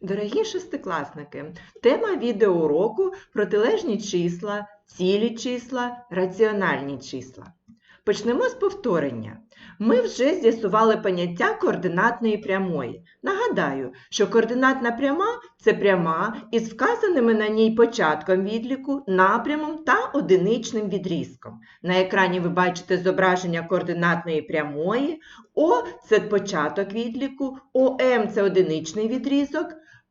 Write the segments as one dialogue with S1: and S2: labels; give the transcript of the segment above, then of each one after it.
S1: Дорогі шестикласники, тема відеоуроку протилежні числа, цілі числа, раціональні числа. Почнемо з повторення. Ми вже з'ясували поняття координатної прямої. Нагадаю, що координатна пряма це пряма із вказаними на ній початком відліку, напрямом та одиничним відрізком. На екрані ви бачите зображення координатної прямої. О це початок відліку, ОМ це одиничний відрізок.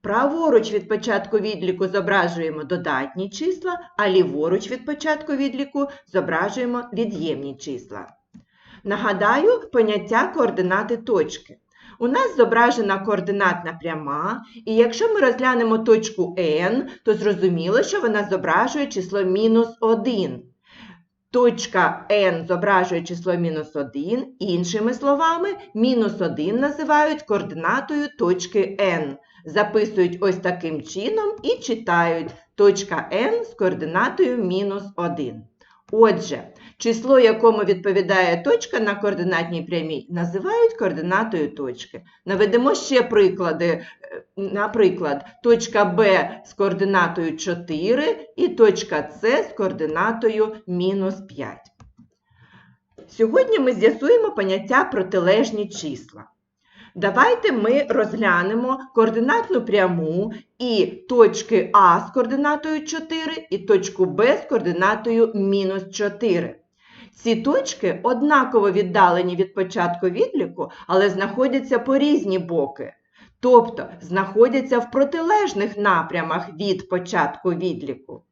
S1: Праворуч від початку відліку зображуємо додатні числа, а ліворуч від початку відліку зображуємо від'ємні числа. Нагадаю поняття координати точки. У нас зображена координатна пряма, і якщо ми розглянемо точку n, то зрозуміло, що вона зображує число мінус 1. Точка n зображує число мінус 1, іншими словами, мінус 1 називають координатою точки n. Записують ось таким чином і читають точка n з координатою мінус 1. Отже, число, якому відповідає точка на координатній прямій, називають координатою точки. Наведемо ще приклади. Е, Наприклад, точка Б з координатою 4 і точка С з координатою мінус 5. Сьогодні ми з'ясуємо поняття протилежні числа. Давайте ми розглянемо координатну пряму і точки А з координатою 4 і точку Б з координатою мінус 4. Ці точки однаково віддалені від початку відліку, але знаходяться по різні боки. Тобто знаходяться в протилежних напрямах від початку відліку.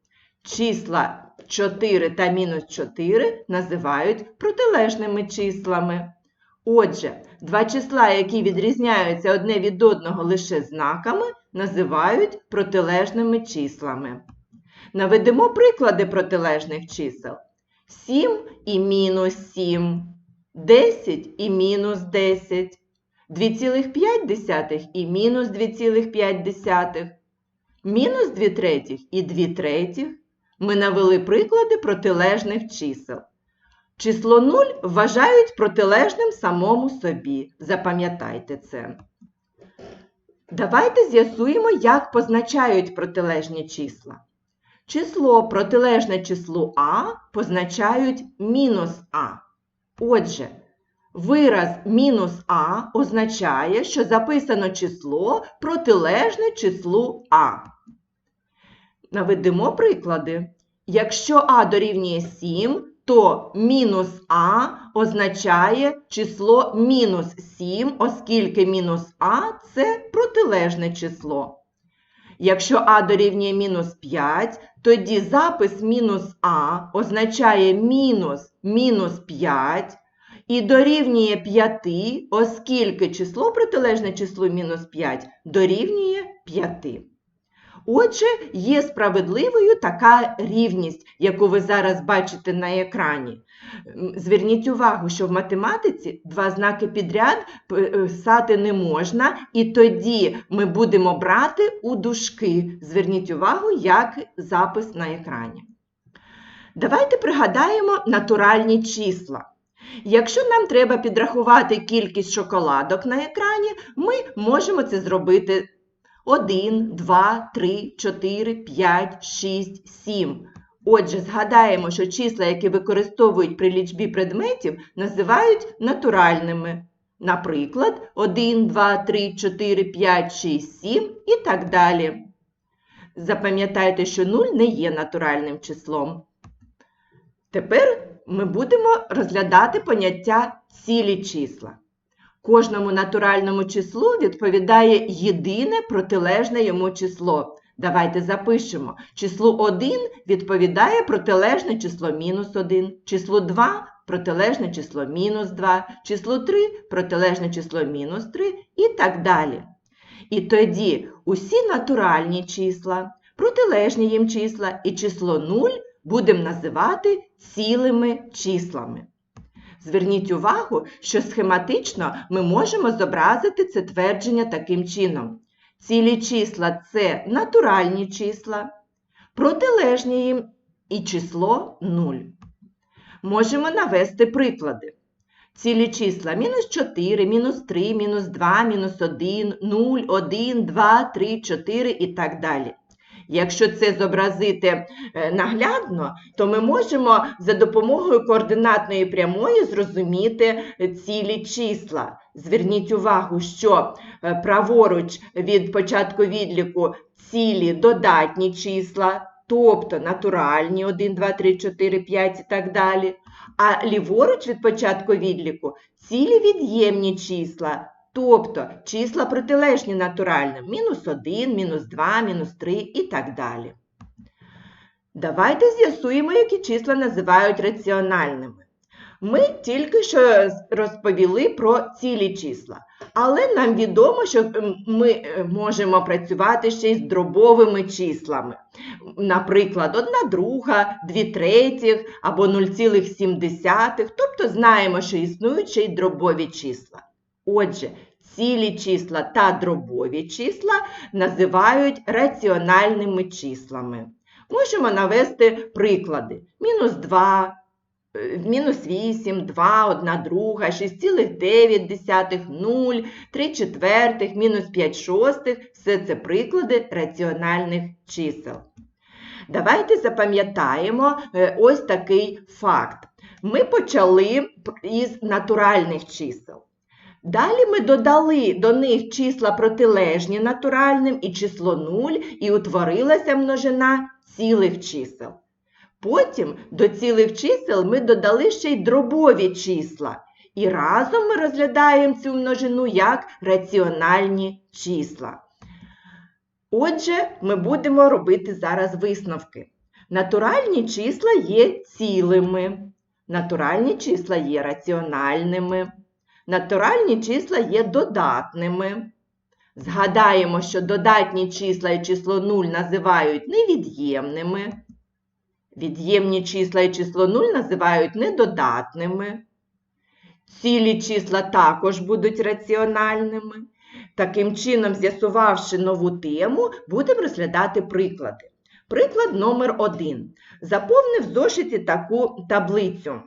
S1: Числа 4 та мінус 4 називають протилежними числами. Отже, два числа, які відрізняються одне від одного лише знаками, називають протилежними числами. Наведемо приклади протилежних чисел. 7 і мінус 7, 10 і мінус 10, 2,5 і мінус 2,5, мінус 2 третіх і 2 третіх. Ми навели приклади протилежних чисел. Число 0 вважають протилежним самому собі. Запам'ятайте це. Давайте з'ясуємо, як позначають протилежні числа. Число протилежне числу А позначають мінус А. Отже, вираз мінус А означає, що записано число протилежне числу А. Наведемо приклади. Якщо А дорівнює 7, то мінус А означає число мінус 7, оскільки мінус А це протилежне число. Якщо А дорівнює мінус 5, тоді запис мінус А означає мінус мінус 5 і дорівнює 5, оскільки число протилежне числу мінус 5 дорівнює 5. Отже, є справедливою така рівність, яку ви зараз бачите на екрані. Зверніть увагу, що в математиці два знаки підряд писати не можна, і тоді ми будемо брати у дужки. Зверніть увагу, як запис на екрані. Давайте пригадаємо натуральні числа. Якщо нам треба підрахувати кількість шоколадок на екрані, ми можемо це зробити 1, 2, 3, 4, 5, 6, 7. Отже, згадаємо, що числа, які використовують при лічбі предметів, називають натуральними. Наприклад, 1, 2, 3, 4, 5, 6, 7 і так далі. Запам'ятайте, що 0 не є натуральним числом. Тепер ми будемо розглядати поняття цілі числа. Кожному натуральному числу відповідає єдине протилежне йому число. Давайте запишемо. Числу 1 відповідає протилежне число мінус 1, числу 2 протилежне число мінус 2, число 3 протилежне число мінус 3 і так далі. І тоді усі натуральні числа, протилежні їм числа і число 0 будемо називати цілими числами. Зверніть увагу, що схематично ми можемо зобразити це твердження таким чином. Цілі числа це натуральні числа, протилежні їм і число 0. Можемо навести приклади. Цілі числа мінус 4, мінус 3, мінус 2, мінус 1, 0, 1, 2, 3, 4 і так далі. Якщо це зобразити е, наглядно, то ми можемо за допомогою координатної прямої зрозуміти цілі числа. Зверніть увагу, що е, праворуч від початку відліку цілі додатні числа, тобто натуральні 1, 2, 3, 4, 5 і так далі. А ліворуч від початку відліку цілі від'ємні числа, тобто числа протилежні натуральним. Мінус 1, мінус 2, мінус 3 і так далі. Давайте з'ясуємо, які числа називають раціональними. Ми тільки що розповіли про цілі числа, але нам відомо, що ми е, можемо працювати ще й з дробовими числами. Наприклад, 1 друга, 2 третіх або 0,7, тобто знаємо, що існують ще й дробові числа. Отже, цілі числа та дробові числа називають раціональними числами. Можемо навести приклади. Мінус 2, е, мінус 8, 2, 1 друга, 6,9, 0, 3 четвертих, мінус 5 шостих – все це приклади раціональних чисел. Давайте запам'ятаємо е, ось такий факт. Ми почали із натуральних чисел. Далі ми додали до них числа протилежні натуральним і число 0, і утворилася множина цілих чисел. Потім до цілих чисел ми додали ще й дробові числа. І разом ми розглядаємо цю множину як раціональні числа. Отже, ми будемо робити зараз висновки. Натуральні числа є цілими, натуральні числа є раціональними, натуральні числа є додатними. Згадаємо, що додатні числа і число 0 називають невід'ємними. Від'ємні числа і число 0 називають недодатними. Цілі числа також будуть раціональними. Таким чином, з'ясувавши нову тему, будемо розглядати приклади. Приклад номер 1. Заповни в зошиті таку таблицю.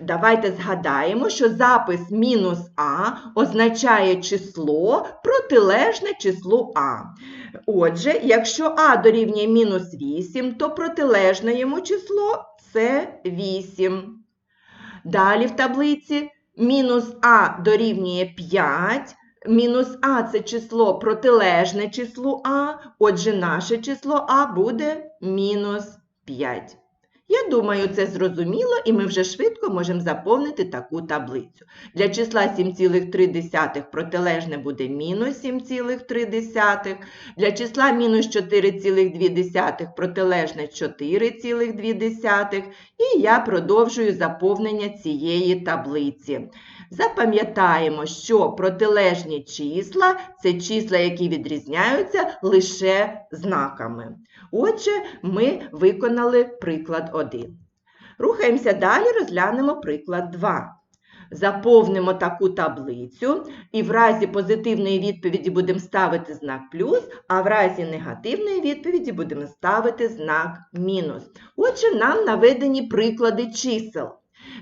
S1: Давайте згадаємо, що запис мінус А означає число протилежне числу А. Отже, якщо А дорівнює мінус 8, то протилежне йому число це 8. Далі в таблиці мінус А дорівнює 5. Мінус А це число протилежне числу А, отже, наше число А буде мінус 5. Я думаю, це зрозуміло, і ми вже швидко можемо заповнити таку таблицю. Для числа 7,3 протилежне буде мінус 7,3, для числа мінус 4,2 протилежне 4,2. І я продовжую заповнення цієї таблиці. Запам'ятаємо, що протилежні числа це числа, які відрізняються лише знаками. Отже, ми виконали приклад 1. Рухаємося далі, розглянемо приклад 2. Заповнимо таку таблицю, і в разі позитивної відповіді будемо ставити знак плюс, а в разі негативної відповіді будемо ставити знак мінус. Отже, нам наведені приклади чисел.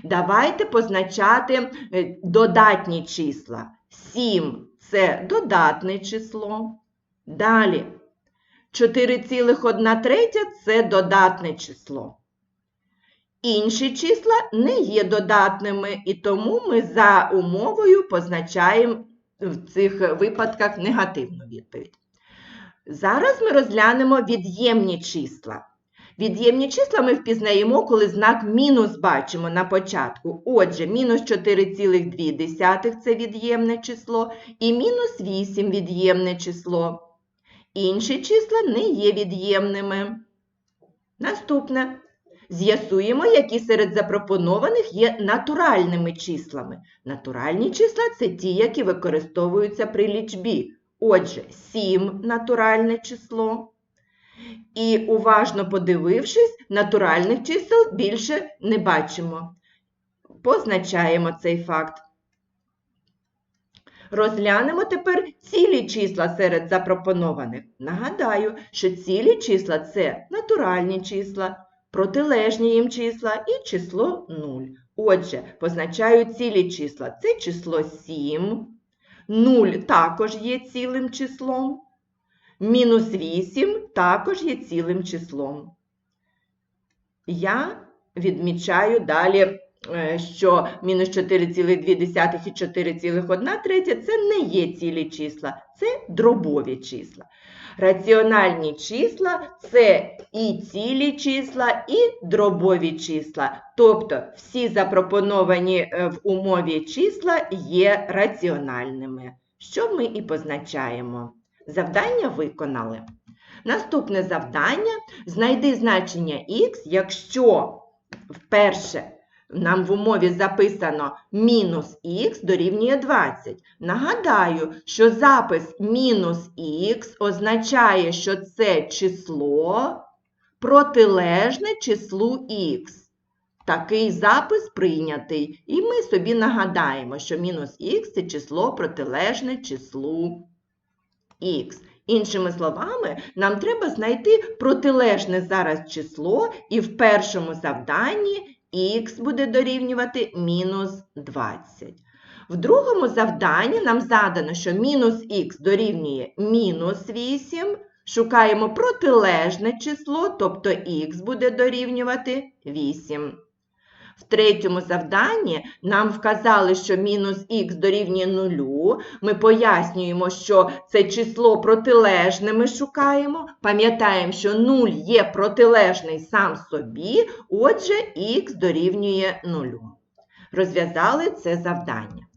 S1: Давайте позначати е, додатні числа. 7 це додатне число. Далі 4,1 це додатне число. Інші числа не є додатними, і тому ми за умовою позначаємо в цих випадках негативну відповідь. Зараз ми розглянемо від'ємні числа. Від'ємні числа ми впізнаємо, коли знак мінус бачимо на початку. Отже, мінус 4,2 це від'ємне число, і мінус 8 від'ємне число. Інші числа не є від'ємними. Наступне. З'ясуємо, які серед запропонованих є натуральними числами. Натуральні числа це ті, які використовуються при лічбі. Отже, 7 натуральне число. І уважно подивившись, натуральних чисел більше не бачимо. Позначаємо цей факт. Розглянемо тепер цілі числа серед запропонованих. Нагадаю, що цілі числа це натуральні числа, протилежні їм числа і число 0. Отже, позначаю цілі числа. Це число 7, 0 також є цілим числом, мінус 8 також є цілим числом. Я відмічаю далі, е, що мінус 4,2 і 4,1 третя це не є цілі числа, це дробові числа. Раціональні числа це і цілі числа, і дробові числа. Тобто всі запропоновані е, в умові числа є раціональними, що ми і позначаємо. Завдання виконали. Наступне завдання знайди значення х, якщо вперше нам в умові записано мінус х дорівнює 20. Нагадаю, що запис мінус х означає, що це число протилежне числу х. Такий запис прийнятий. І ми собі нагадаємо, що мінус х це число протилежне числу х. Іншими словами, нам треба знайти протилежне зараз число, і в першому завданні х буде дорівнювати мінус 20. В другому завданні нам задано, що мінус х дорівнює мінус 8. Шукаємо протилежне число, тобто х буде дорівнювати 8. В третьому завданні нам вказали, що мінус х дорівнює нулю. Ми пояснюємо, що це число протилежне ми шукаємо. Пам'ятаємо, що 0 є протилежний сам собі, отже, х дорівнює нулю. Розв'язали це завдання.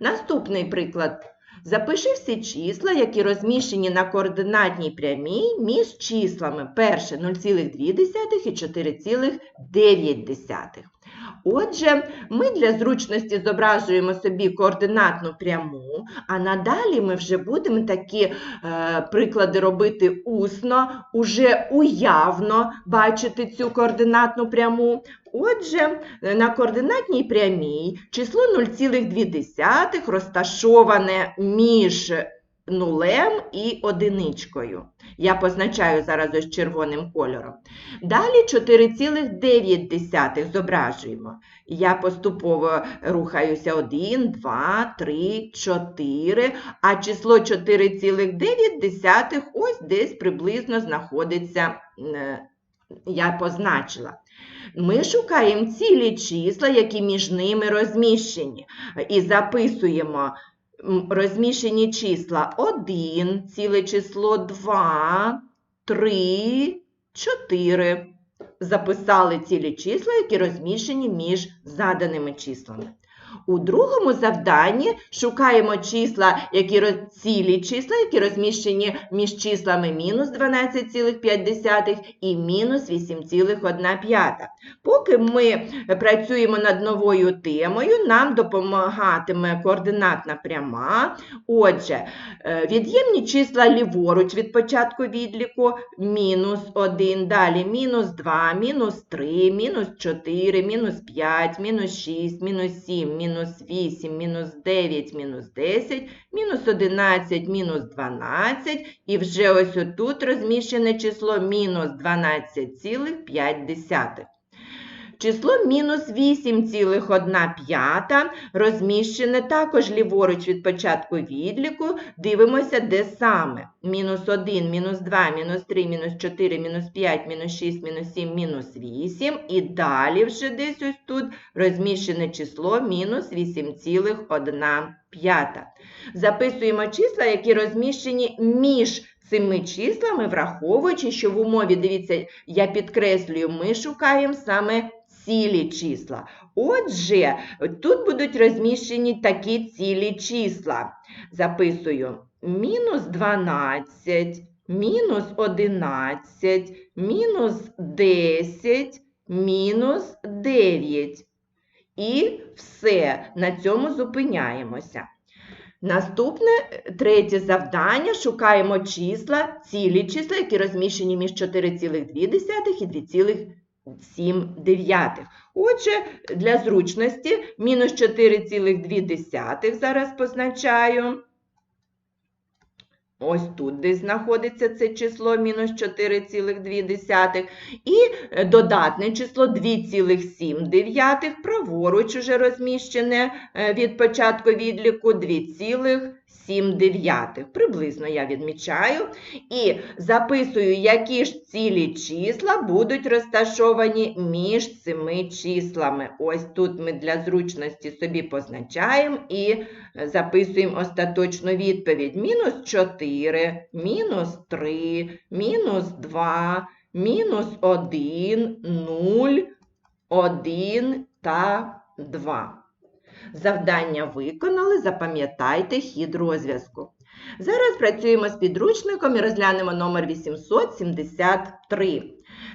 S1: Наступний приклад. Запиши всі числа, які розміщені на координатній прямій між числами перше 0,2 і 4,9. Отже, ми для зручності зображуємо собі координатну пряму, а надалі ми вже будемо такі е, приклади робити усно, уже уявно бачити цю координатну пряму. Отже, на координатній прямій число 0,2 розташоване між нулем і одиничкою. Я позначаю зараз ось червоним кольором. Далі 4,9 зображуємо. Я поступово рухаюся 1, 2, 3, 4, а число 4,9 ось десь приблизно знаходиться, е, я позначила. Ми шукаємо цілі числа, які між ними розміщені, і записуємо розміщені числа 1, ціле число 2, 3, 4. Записали цілі числа, які розміщені між заданими числами. У другому завданні шукаємо числа, які роз... цілі числа, які розміщені між числами мінус 12,5 і мінус 8,1. Поки ми працюємо над новою темою, нам допомагатиме координатна пряма. Отже, е, від'ємні числа ліворуч від початку відліку мінус 1, далі мінус 2, мінус 3, мінус 4, мінус 5, мінус 6, мінус 7, мінус 8, мінус 9, мінус 10, мінус 11, мінус 12. І вже ось отут розміщене число мінус 12,5. Число мінус 8,1 розміщене також ліворуч від початку відліку. Дивимося, де саме. Мінус 1, мінус 2, мінус 3, мінус 4, мінус 5, мінус 6, мінус 7, мінус 8. І далі вже десь ось тут розміщене число мінус 8,1. Записуємо числа, які розміщені між цими числами, враховуючи, що в умові, дивіться, я підкреслюю, ми шукаємо саме цілі числа. Отже, тут будуть розміщені такі цілі числа. Записую мінус 12, мінус 11, мінус 10, мінус 9. І все, на цьому зупиняємося. Наступне третє завдання. Шукаємо числа, цілі числа, які розміщені між 4,2 і 2,9. 7 дев'ятих. Отже, для зручності мінус 4,2 зараз позначаю. Ось тут десь знаходиться це число мінус 4,2. І е, додатне число 2,7. Праворуч уже розміщене е, від початку відліку 2,7. Приблизно я відмічаю. І записую, які ж цілі числа будуть розташовані між цими числами. Ось тут ми для зручності собі позначаємо і записуємо остаточну відповідь. Мінус 4, мінус 3, мінус 2, мінус 1, 0, 1 та 2. Завдання виконали, запам'ятайте хід розв'язку. Зараз працюємо з підручником і розглянемо номер 873.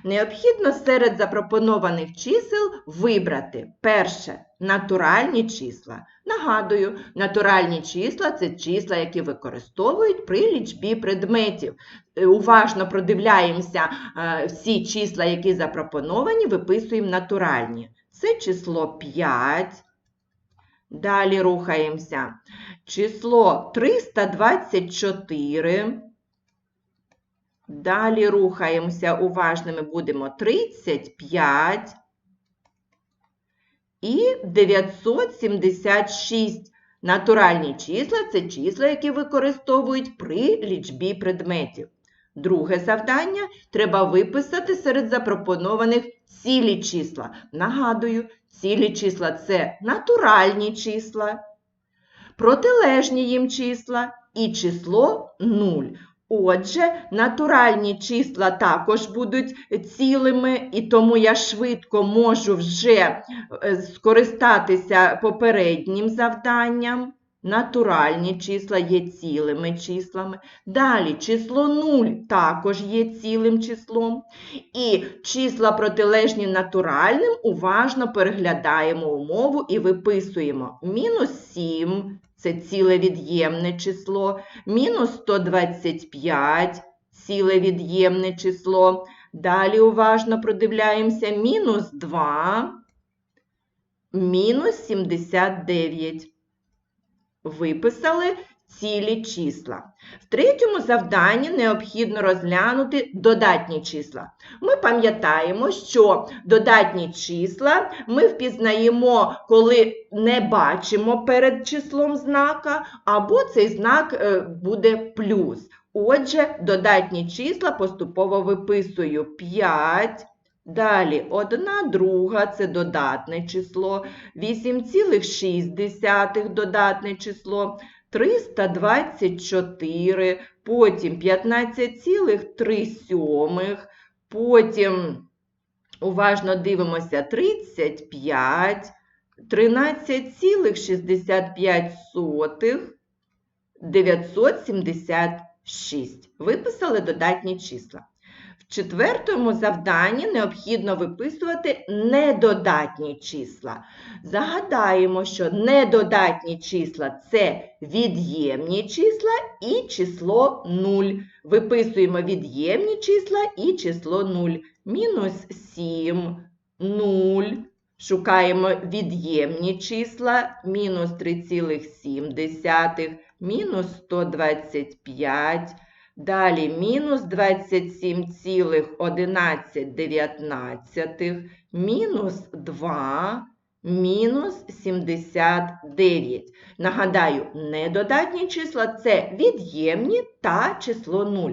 S1: Необхідно серед запропонованих чисел вибрати перше натуральні числа. Нагадую, натуральні числа це числа, які використовують при лічбі предметів. Е, Уважно продивляємося е, всі числа, які запропоновані, виписуємо натуральні. Це число 5. Далі рухаємося. Число 324. Далі рухаємося уважними будемо 35 і 976. Натуральні числа це числа, які використовують при лічбі предметів. Друге завдання треба виписати серед запропонованих цілі числа. Нагадую, цілі числа це натуральні числа, протилежні їм числа і число 0. Отже, натуральні числа також будуть цілими, і тому я швидко можу вже е, скористатися попереднім завданням. Натуральні числа є цілими числами. Далі число 0 також є цілим числом. І числа протилежні натуральним уважно переглядаємо умову і виписуємо мінус 7 це ціле від'ємне число, мінус 125 ціле від'ємне число. Далі уважно продивляємося мінус 2, мінус 79. Виписали цілі числа. В третьому завданні необхідно розглянути додатні числа. Ми пам'ятаємо, що додатні числа ми впізнаємо, коли не бачимо перед числом знака, або цей знак е, буде плюс. Отже, додатні числа поступово виписую 5. Далі 1 друга це додатне число, 8,6 додатне число, 324, потім 15,3, потім, уважно дивимося, 35, 13,65, 976. Виписали додатні числа. Четвертому завданні необхідно виписувати недодатні числа. Загадаємо, що недодатні числа це від'ємні числа і число 0. Виписуємо від'ємні числа і число 0. Мінус 7, 0. Шукаємо від'ємні числа, мінус 3,7, мінус 125. Далі мінус 27,11, мінус 2, мінус 79. Нагадаю, недодатні числа це від'ємні та число 0.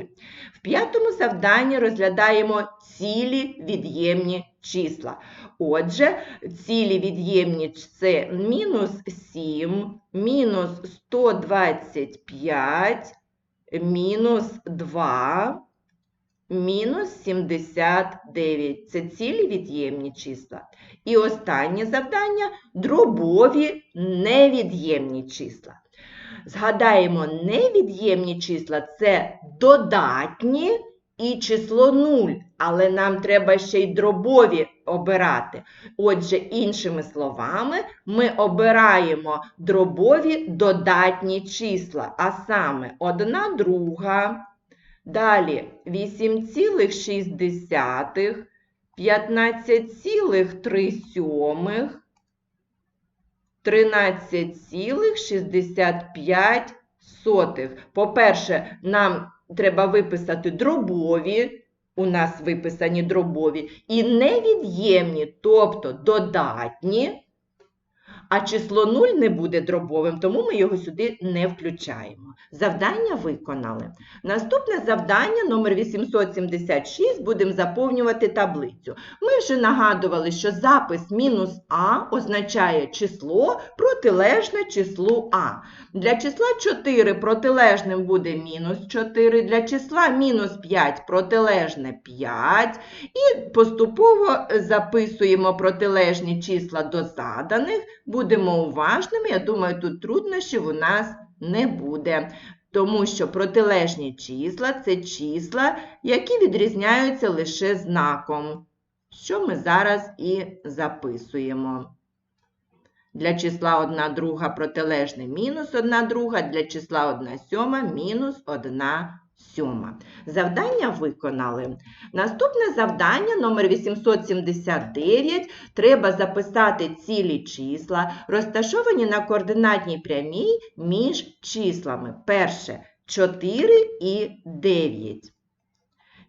S1: В п'ятому завданні розглядаємо цілі від'ємні числа. Отже, цілі від'ємні це мінус 7, мінус 125, мінус 2, мінус 79. Це цілі від'ємні числа. І останнє завдання дробові невід'ємні числа. Згадаємо, невід'ємні числа це додатні і число 0, але нам треба ще й дробові обирати. Отже, іншими словами, ми обираємо дробові додатні числа, а саме 1 друга, далі 8,6, 15,3, 13,65. По-перше, нам треба виписати дробові, у нас виписані дробові, і невід'ємні, тобто додатні. А число 0 не буде дробовим, тому ми його сюди не включаємо. Завдання виконали. Наступне завдання номер 876 будемо заповнювати таблицю. Ми вже нагадували, що запис мінус А означає число протилежне числу А. Для числа 4 протилежним буде мінус 4, для числа мінус 5 протилежне 5. І поступово записуємо протилежні числа до заданих. Будемо уважними, я думаю, тут труднощів у нас не буде. Тому що протилежні числа це числа, які відрізняються лише знаком, що ми зараз і записуємо. Для числа 1 друга протилежне мінус 1 друга, для числа 1 сьома мінус 1 сьома. Завдання виконали. Наступне завдання номер 879. Треба записати цілі числа, розташовані на координатній прямій між числами. Перше 4 і 9.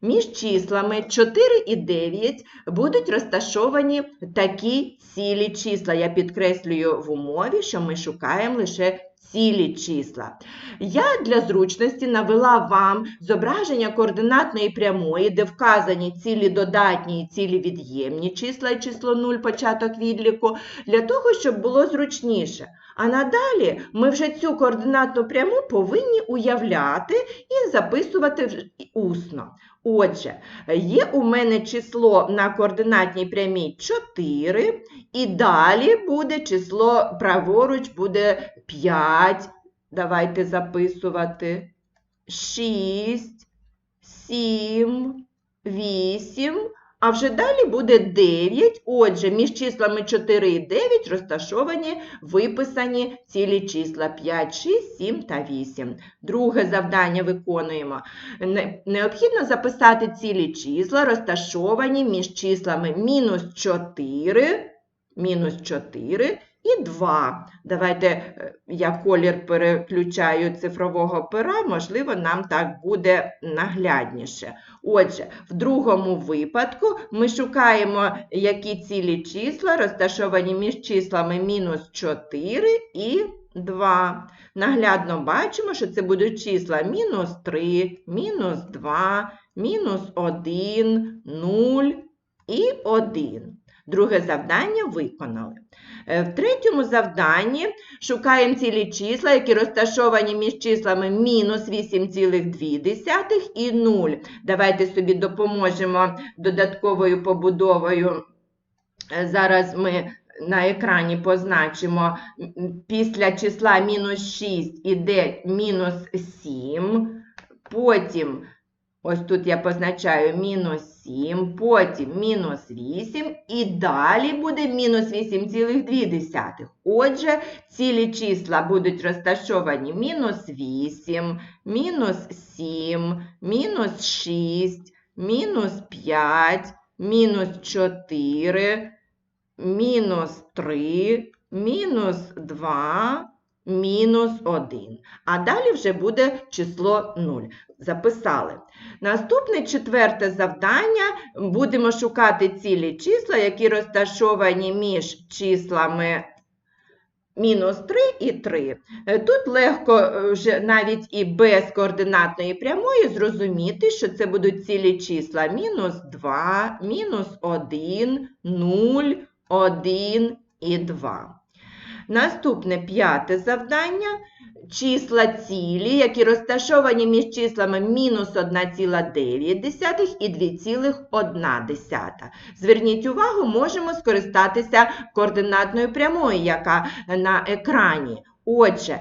S1: Між числами 4 і 9 будуть розташовані такі цілі числа. Я підкреслюю в умові, що ми шукаємо лише цілі числа. Я для зручності навела вам зображення координатної прямої, де вказані цілі додатні і цілі від'ємні числа і число 0 початок відліку, для того, щоб було зручніше. А надалі ми вже цю координатну пряму повинні уявляти і записувати усно. Отже, є у мене число на координатній прямій 4, і далі буде число праворуч буде 5. Давайте записувати 6, 7, 8. А вже далі буде 9. Отже, між числами 4 і 9 розташовані виписані цілі числа 5, 6, 7 та 8. Друге завдання виконуємо. Необхідно записати цілі числа, розташовані між числами мінус 4, мінус 4 і 2. Давайте е, я колір переключаю цифрового пера, можливо, нам так буде наглядніше. Отже, в другому випадку ми шукаємо, які цілі числа розташовані між числами мінус 4 і 2. Наглядно бачимо, що це будуть числа мінус 3, мінус 2, мінус 1, 0 і 1. Друге завдання виконали. Е, В третьому завданні шукаємо цілі числа, які розташовані між числами мінус 8,2 і 0. Давайте собі допоможемо додатковою побудовою. Е, Зараз ми на екрані позначимо після числа мінус 6 іде мінус 7, потім Ось тут я позначаю мінус 7, потім мінус 8 і далі буде мінус 8,2. Отже, цілі числа будуть розташовані мінус 8, мінус 7, мінус 6, мінус 5, мінус 4, мінус 3, мінус 2, мінус 1. А далі вже буде число 0. Записали. Наступне четверте завдання. Будемо шукати цілі числа, які розташовані між числами мінус 3 і 3. Е, Тут легко е, вже навіть і без координатної прямої зрозуміти, що це будуть цілі числа мінус 2, мінус 1, 0, 1 і 2. Наступне п'яте завдання. Числа цілі, які розташовані між числами мінус 1,9 і 2,1. Зверніть увагу, можемо скористатися координатною прямою, яка на екрані. Отже,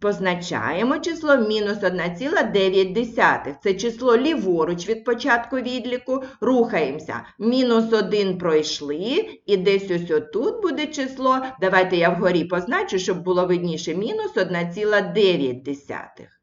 S1: позначаємо число мінус 1,9. Це число ліворуч від початку відліку. Рухаємося. Мінус 1 пройшли, і десь ось отут буде число. Давайте я вгорі позначу, щоб було видніше. Мінус 1,9.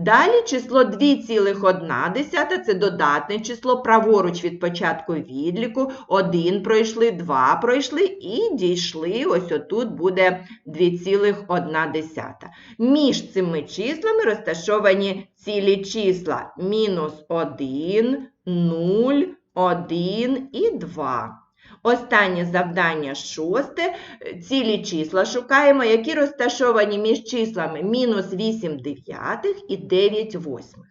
S1: Далі число 2,1 це додатне число, праворуч від початку відліку. 1 пройшли, 2 пройшли і дійшли, ось отут буде 2,1. Між цими числами розташовані цілі числа мінус 1, 0, 1 і 2. Останнє завдання шосте. Цілі числа шукаємо, які розташовані між числами мінус 8 дев'ятих і 9 восьмих.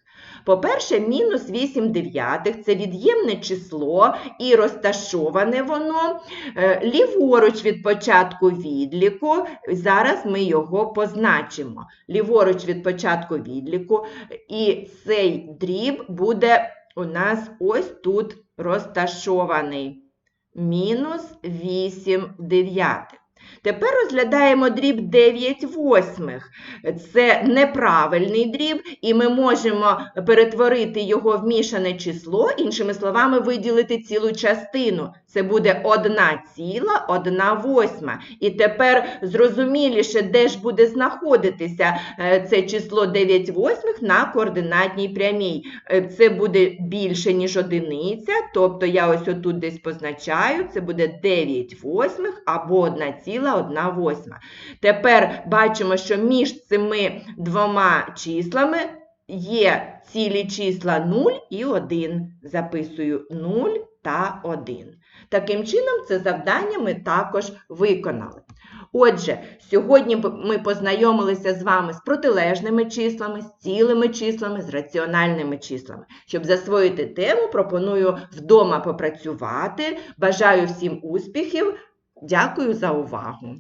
S1: По-перше, мінус 8 дев'ятих – це від'ємне число і розташоване воно е, ліворуч від початку відліку. Зараз ми його позначимо. Ліворуч від початку відліку. І цей дріб буде у нас ось тут розташований. Мінус 8 дев'ятих. Тепер розглядаємо дріб 9 восьмих. Це неправильний дріб, і ми можемо перетворити його в мішане число, іншими словами, виділити цілу частину. Це буде 1 ціла 1 восьма. І тепер зрозуміліше, де ж буде знаходитися е, це число 9 восьмих на координатній прямій. Е, Це буде більше, ніж одиниця, тобто я ось отут десь позначаю, це буде 9 восьмих або 1 ціла 1 восьма. Тепер бачимо, що між цими двома числами є цілі числа 0 і 1. Записую 0 та 1. Таким чином, це завдання ми також виконали. Отже, сьогодні ми познайомилися з вами з протилежними числами, з цілими числами, з раціональними числами. Щоб засвоїти тему, пропоную вдома попрацювати. Бажаю всім успіхів. Дякую за увагу!